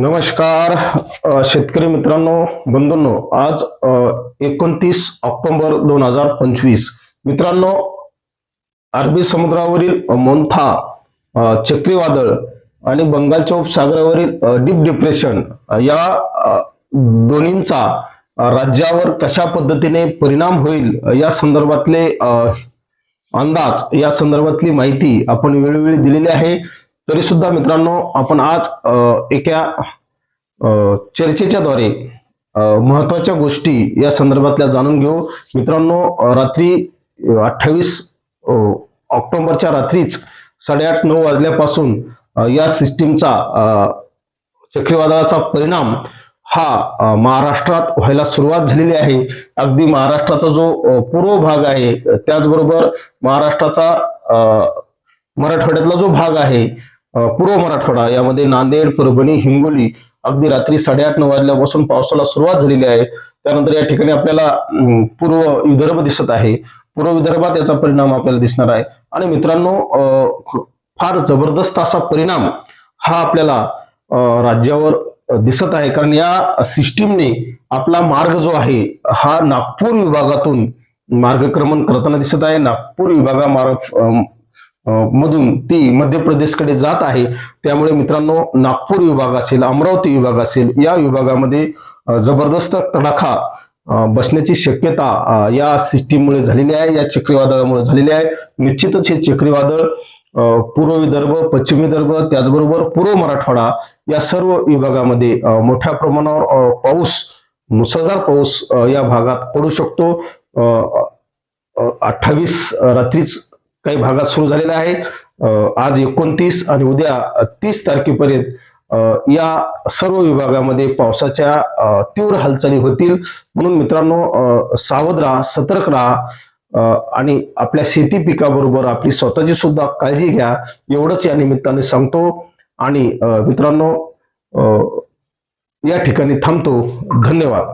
नमस्कार शेतकरी मित्रांनो बंधूंनो आज एकोणतीस ऑक्टोबर दोन हजार पंचवीस. मित्रांनो अरबी समुद्रावरील मोंथा चक्रीवादळ आणि बंगालच्या उपसागरावरील डीप डिप्रेशन या दोन्हींचा राज्यावर कशा पद्धतीने परिणाम होईल या संदर्भातले अंदाज या संदर्भातली माहिती आपण वेळोवेळी दिलेली आहे. तरी सुद्धा मित्रांनो आपण आज एका अ, चर्चेच्या द्वारे महत्त्वाच्या गोष्टी या संदर्भातल्या जाणून घेऊ. मित्रांनो रात्री अठ्ठावीस ऑक्टोबरच्या रात्रीच साडेआठ नऊ वाजल्यापासून या सिस्टीमचा चक्रीवादळाचा परिणाम हा महाराष्ट्रात व्हायला सुरुवात झालेली आहे. अगदी महाराष्ट्राचा जो पूर्व भाग आहे त्याचबरोबर महाराष्ट्राचा मराठवाड्यातला जो भाग आहे पूर्व मराठवाडा यामध्ये नांदेड परभणी हिंगोली अगदी रात्री साडेआठ नऊ वाजल्यापासून पावसाला सुरुवात झालेली आहे. त्यानंतर या ठिकाणी आपल्याला पूर्व विदर्भ दिसत आहे. पूर्व विदर्भात याचा परिणाम आपल्याला दिसणार आहे. आणि मित्रांनो फार जबरदस्त असा परिणाम हा आपल्याला राज्यावर दिसत आहे. कारण या सिस्टीमने आपला मार्ग जो आहे हा नागपूर विभागातून मार्गक्रमण करताना दिसत आहे. नागपूर विभागा मार्ग मधून ती मध्य प्रदेशकडे जात आहे. त्यामुळे मित्रांनो नागपूर विभाग असेल अमरावती विभाग असेल या विभागामध्ये जबरदस्त तडाखा बसण्याची शक्यता या सिस्टीममुळे झालेली आहे या चक्रीवादळामुळे झालेली आहे. निश्चितच हे चक्रीवादळ पूर्व विदर्भ पश्चिम विदर्भ त्याचबरोबर पूर्व मराठवाडा या सर्व विभागामध्ये मोठ्या प्रमाणावर पाऊस मुसळधार पाऊस या भागात पडू शकतो. अठ्ठावीस रात्रीच काही भागात सुरू झालेला आहे. आज एकोणतीस आणि उद्या तीस तारखेपर्यंत या सर्व विभागामध्ये पावसाच्या तीव्र हालचाली होतील. म्हणून मित्रांनो सावध राहा सतर्क राहा. आणि आपल्या शेती पिकाबरोबर आपली स्वतःची सुद्धा काळजी घ्या. एवढंच या निमित्ताने सांगतो. आणि मित्रांनो या ठिकाणी थांबतो. धन्यवाद.